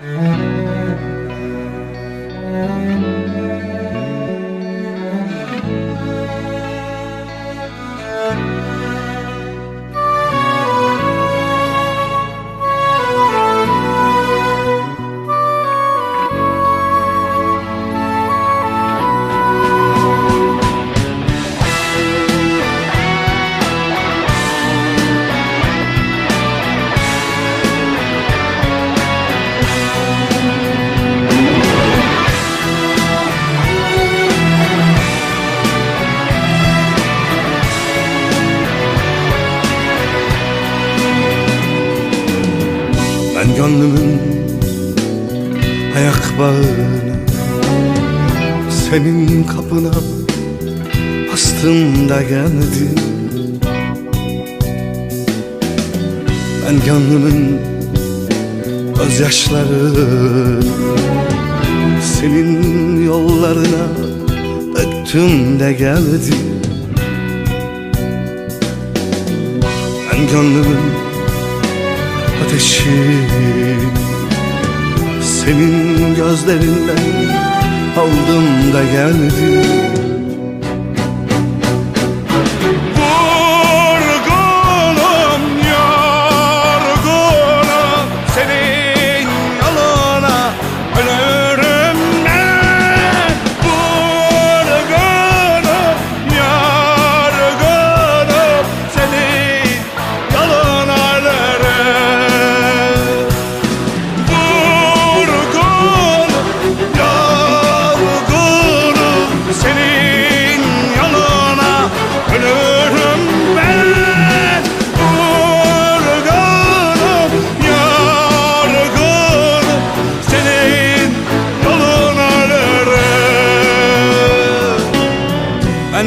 Ben gönlümün ayak bağını Senin kapına bastım da geldim Ben gönlümün gözyaşlarını Senin yollarına döktüm de geldim Ben gönlümün ateşi Senin gözlerinden aldım da geldim Vurgunum yorgunum. Senin yoluna ölürüm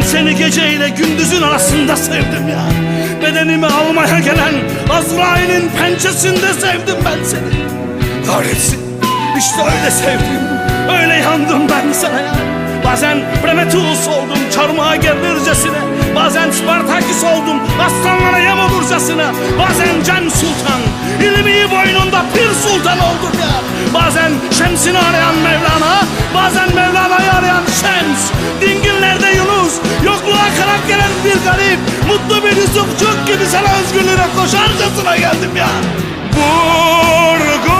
ben seni geceyle gündüzün arasında sevdim ya. Bedenimi almaya gelen Azrail'in pençesinde sevdim ben seni. Kahretsin işte öyle sevdim Öyle yandım ben sana ya. Bazen Prometheus oldum çarmıha gerilircesine Bazen Spartaküs oldum aslanlara yem olurcasına Bazen Cem Sultan ilmi boynunda Pir Sultan oldum ya. Bazen Şems'ini arayan Mevlana Bazen Mevlana'yı arayan Şems Dingillerde garip Mutlu bir Yusufçuk gibi sana özgürlüğüne koşarcasına geldim ya. Vur